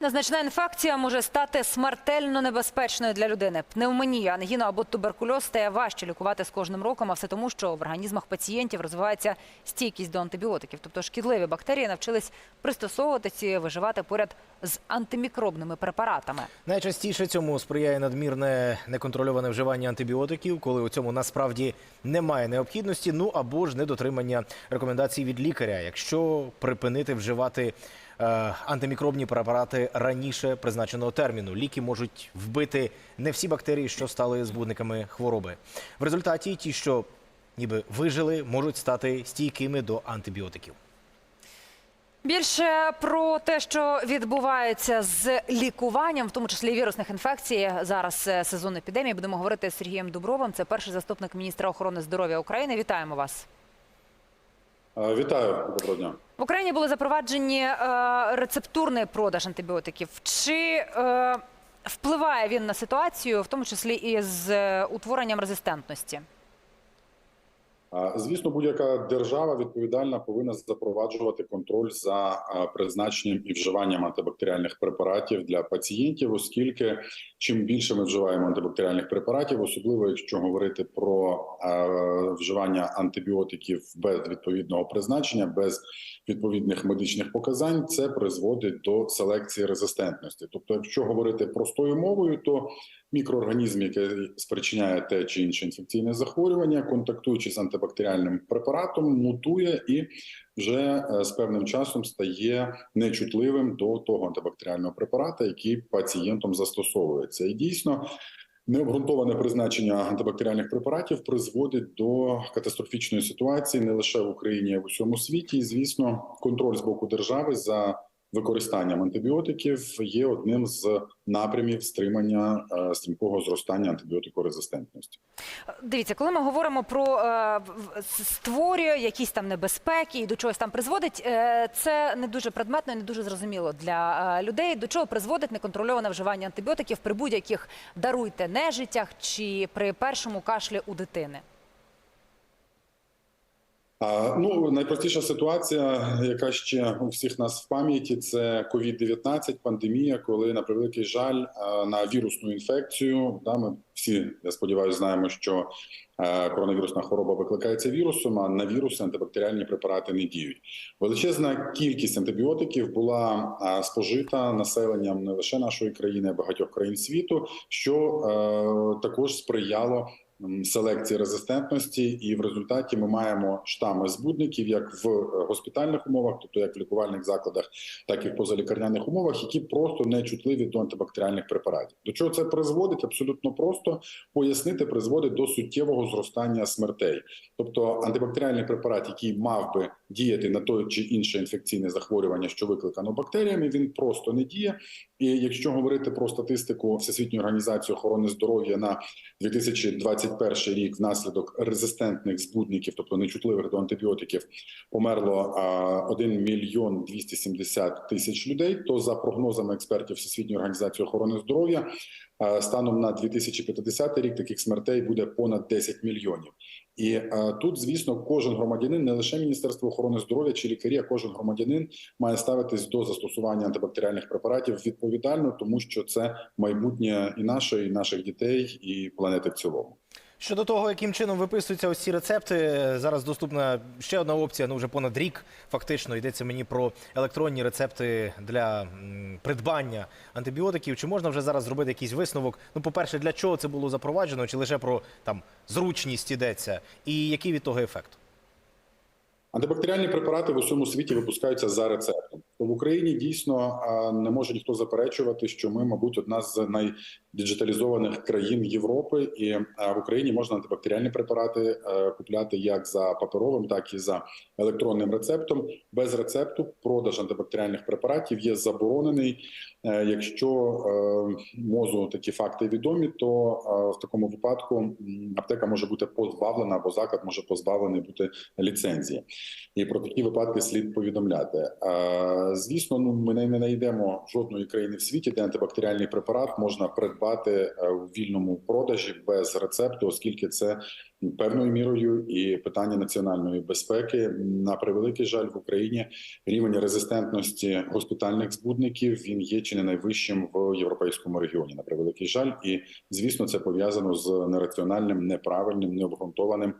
Незначна інфекція може стати смертельно небезпечною для людини. Пневмонія, ангіна або туберкульоз стає важче лікувати з кожним роком, а все тому, що в організмах пацієнтів розвивається стійкість до антибіотиків. Тобто шкідливі бактерії навчились пристосовуватися і виживати поряд з антимікробними препаратами. Найчастіше цьому сприяє надмірне неконтрольоване вживання антибіотиків, коли у цьому насправді немає необхідності, ну або ж недотримання рекомендацій від лікаря, якщо припинити вживати антимікробні препарати раніше призначеного терміну. Ліки можуть вбити не всі бактерії, що стали збудниками хвороби. В результаті ті, що ніби вижили, можуть стати стійкими до антибіотиків. Більше про те, що відбувається з лікуванням, в тому числі вірусних інфекцій, зараз е, сезон епідемії. Будемо говорити з Сергієм Дубровим. Це перший заступник міністра охорони здоров'я України. Вітаємо вас. Вітаю, доброго дня. В Україні були запроваджені е, рецептурний продаж антибіотиків. Чи е, впливає він на ситуацію, в тому числі і з е, утворенням резистентності? Звісно, будь-яка держава відповідальна повинна запроваджувати контроль за призначенням і вживанням антибактеріальних препаратів для пацієнтів, оскільки чим більше ми вживаємо антибактеріальних препаратів, особливо якщо говорити про вживання антибіотиків без відповідного призначення, без відповідних медичних показань, це призводить до селекції резистентності. Тобто, якщо говорити простою мовою, то мікроорганізм, який спричиняє те чи інше інфекційне захворювання, контактуючи з антибактеріальним препаратом, мутує і вже е, з певним часом стає нечутливим до того антибактеріального препарата, який пацієнтом застосовується. І дійсно. Необґрунтоване призначення антибактеріальних препаратів призводить до катастрофічної ситуації не лише в Україні, а й в усьому світі. І звісно, контроль з боку держави за використанням антибіотиків є одним з напрямів стримання е, стрімкого зростання антибіотикорезистентності. Дивіться, коли ми говоримо про е, створює якісь там небезпеки і до чогось там призводить, е, це не дуже предметно і не дуже зрозуміло для людей. До чого призводить неконтрольоване вживання антибіотиків при будь-яких даруйте нежиттях чи при першому кашлі у дитини. Ну, найпростіша ситуація, яка ще у всіх нас в пам'яті, це COVID-19, пандемія, коли на превеликий жаль на вірусну інфекцію. Да, ми всі, я сподіваюся, знаємо, що коронавірусна хвороба викликається вірусом, а на віруси антибактеріальні препарати не діють. Величезна кількість антибіотиків була спожита населенням не лише нашої країни, а багатьох країн світу, що е, також сприяло селекції резистентності, і в результаті ми маємо штами збудників як в е, госпітальних умовах, тобто як в лікувальних закладах, так і в позалікарняних умовах, які просто не чутливі до антибактеріальних препаратів. До чого це призводить? Абсолютно просто пояснити, призводить до суттєвого зростання смертей. Тобто антибактеріальний препарат, який мав би діяти на той чи інше інфекційне захворювання, що викликано бактеріями, він просто не діє. І якщо говорити про статистику Всесвітньої організації охорони здоров'я на 2021 рік внаслідок резистентних збудників, тобто нечутливих до антибіотиків, померло а, 1 мільйон 270 тисяч людей. То за прогнозами експертів Всесвітньої організації охорони здоров'я станом на 2050 рік таких смертей буде понад 10 мільйонів. І тут, звісно, кожен громадянин, не лише Міністерство охорони здоров'я чи лікарі, а кожен громадянин має ставитись до застосування антибактеріальних препаратів відповідально, тому що це майбутнє і наше, і наших дітей, і планети в цілому. Щодо того, яким чином виписуються ось ці рецепти, зараз доступна ще одна опція. Ну вже понад рік фактично йдеться мені про електронні рецепти для придбання антибіотиків. Чи можна вже зараз зробити якийсь висновок? Ну, по-перше, для чого це було запроваджено, чи лише про там зручність йдеться, і який від того ефект? Антибактеріальні препарати в усьому світі випускаються за рецептом. То в Україні дійсно не може ніхто заперечувати, що ми, мабуть, одна з найдіджиталізованих країн Європи, і в Україні можна антибактеріальні препарати е, купляти як за паперовим, так і за електронним рецептом. Без рецепту продаж антибактеріальних препаратів є заборонений. Е, Якщо е, мозу такі факти відомі, то в такому випадку аптека може бути позбавлена або заклад може позбавлений бути ліцензії. І про такі випадки слід повідомляти. Е, Е, Звісно, ну ми не знайдемо жодної країни в світі, де антибактеріальний препарат можна придбати е, у вільному продажі без рецепту, оскільки це певною мірою і питання національної безпеки. На превеликий жаль в Україні рівень резистентності госпітальних збудників він є чи не найвищим в європейському регіоні. На превеликий жаль, і звісно, це пов'язано з нераціональним, неправильним, необґрунтованим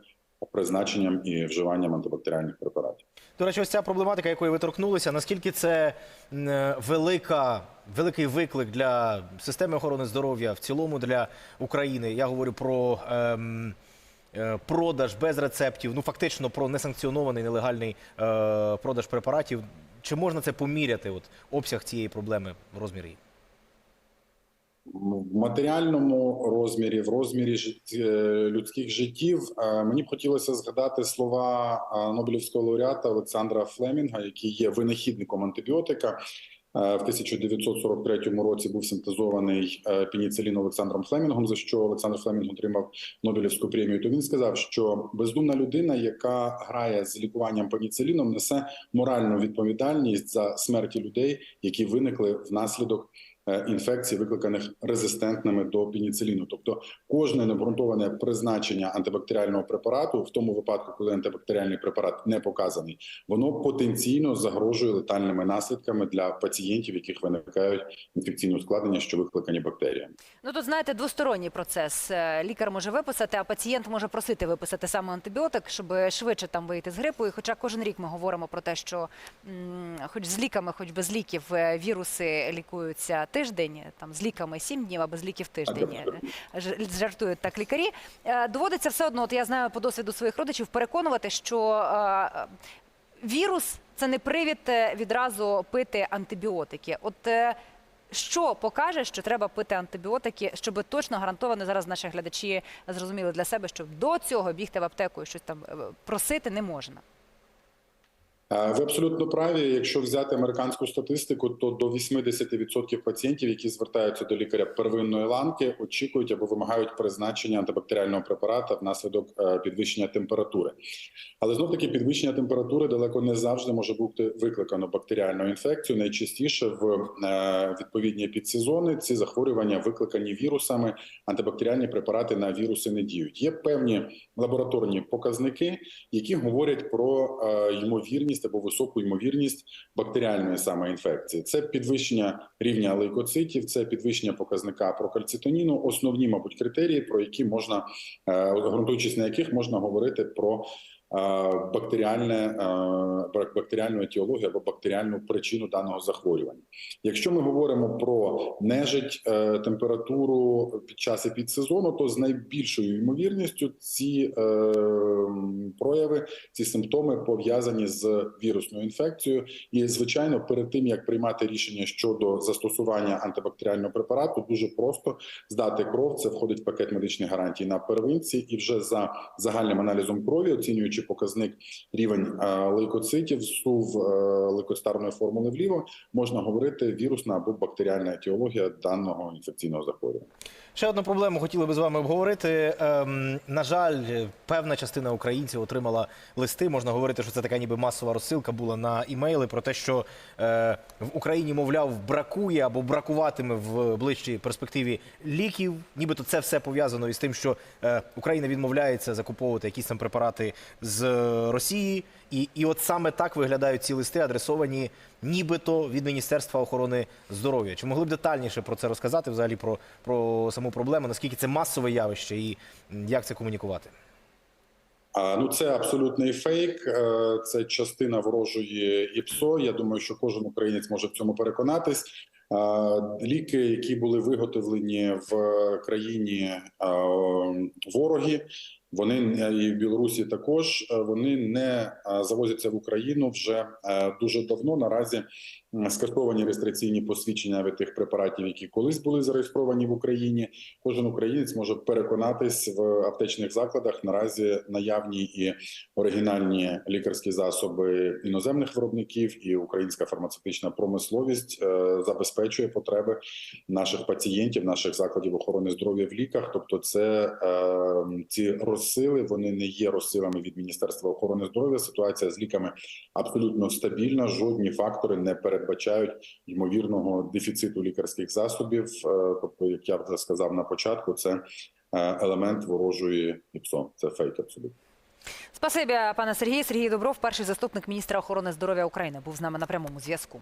призначенням і вживанням антибактеріальних препаратів. До речі, ось ця проблематика, якої ви торкнулися, наскільки це велика, великий виклик для системи охорони здоров'я, в цілому для України. Я говорю про ем, е, продаж без рецептів, ну фактично про несанкціонований нелегальний е, продаж препаратів. Чи можна це поміряти? От обсяг цієї проблеми в розмірі? В матеріальному розмірі, в розмірі жит- е, людських життів, е, мені б хотілося згадати слова е, Нобелівського лауреата Олександра Флемінга, який є винахідником антибіотика. В 1943 році був синтезований пеніцилін Олександром Флемінгом, за що Олександр Флемінг отримав Нобелівську премію. То він сказав, що бездумна людина, яка грає з лікуванням пеніциліном, несе моральну відповідальність за смерті людей, які виникли внаслідок інфекцій, викликаних резистентними до пеніциліну. Тобто, кожне необґрунтоване призначення антибактеріального препарату, в тому випадку, коли антибактеріальний препарат не показаний, воно потенційно загрожує летальними наслідками для пацієнтів, яких виникають інфекційні ускладнення, що викликані бактеріями. Ну тут знаєте, двосторонній процес. Е, Лікар може виписати, а пацієнт може просити виписати саме антибіотик, щоб швидше там вийти з грипу. І хоча кожен рік ми говоримо про те, що хоч з ліками, хоч без ліків, е, віруси лікуються тиждень, там з ліками сім днів, а без ліків тиждень. Е, Жартують так лікарі. Е, Доводиться все одно, от я знаю по досвіду своїх родичів, переконувати, що е, вірус це не привід відразу пити антибіотики. От що покаже, що треба пити антибіотики, щоб точно гарантовано зараз наші глядачі зрозуміли для себе, що до цього бігти в аптеку і щось там просити не можна. Е, Ви абсолютно праві. Якщо взяти американську статистику, то до 80% пацієнтів, які звертаються до лікаря первинної ланки, очікують або вимагають призначення антибактеріального препарата внаслідок е, підвищення температури. Але знов таки підвищення температури далеко не завжди може бути викликано бактеріальною інфекцією. Найчастіше в е, відповідні підсезони ці захворювання викликані вірусами. Антибактеріальні препарати на віруси не діють. Є певні лабораторні показники, які говорять про е, ймовірність або високу ймовірність бактеріальної саме інфекції. Це підвищення рівня лейкоцитів, це підвищення показника прокальцитоніну. Основні, мабуть, критерії, про які можна е, ґрунтуючись на яких можна говорити про бактеріальне е, бактеріальну етіологію або бактеріальну причину даного захворювання. Якщо ми говоримо про нежить е, температуру під час епідсезону, то з найбільшою ймовірністю ці е, прояви, ці симптоми пов'язані з вірусною інфекцією. І звичайно, перед тим як приймати рішення щодо застосування антибактеріального препарату, дуже просто здати кров. Це входить в пакет медичних гарантій на первинці, і вже за загальним аналізом крові, оцінюючи показник рівень е, лейкоцитів, сув е, лейкоцитарної формули вліво, можна говорити вірусна або бактеріальна етіологія даного інфекційного захворювання. Ще одну проблему хотіли би з вами обговорити. Ем, на жаль, певна частина українців отримала листи. Можна говорити, що це така ніби масова розсилка була на імейли про те, що е, в Україні, мовляв, бракує або бракуватиме в ближчій перспективі ліків. Нібито це все пов'язано із тим, що е, Україна відмовляється закуповувати якісь там препарати з Росії. І, і от саме так виглядають ці листи, адресовані нібито від Міністерства охорони здоров'я. Чи могли б детальніше про це розказати, взагалі про, про саму проблему, наскільки це масове явище і як це комунікувати? А, Ну, це абсолютний фейк. е, Це частина ворожої ІПСО. Я думаю, що кожен українець може в цьому переконатись. Ліки, які були виготовлені в країні вороги, вони і в Білорусі також е, вони не завозяться в Україну вже е, дуже давно. Наразі скасовані реєстраційні посвідчення від тих препаратів, які колись були зареєстровані в Україні. Кожен українець може переконатись в аптечних закладах. Наразі наявні і оригінальні лікарські засоби іноземних виробників, і українська фармацевтична промисловість е, забезпечує потреби наших пацієнтів, наших закладів охорони здоров'я в ліках. Тобто, це е, ці розсили вони не є розсилами від Міністерства охорони здоров'я. Ситуація з ліками абсолютно стабільна. Жодні фактори не передбачають ймовірного дефіциту лікарських засобів. Е, Тобто, як я вже сказав на початку, це е, елемент ворожої ІПСО. Це фейк абсолютно. Спасибі, пане Сергій. Сергій Добров, перший заступник міністра охорони здоров'я України, був з нами на прямому зв'язку.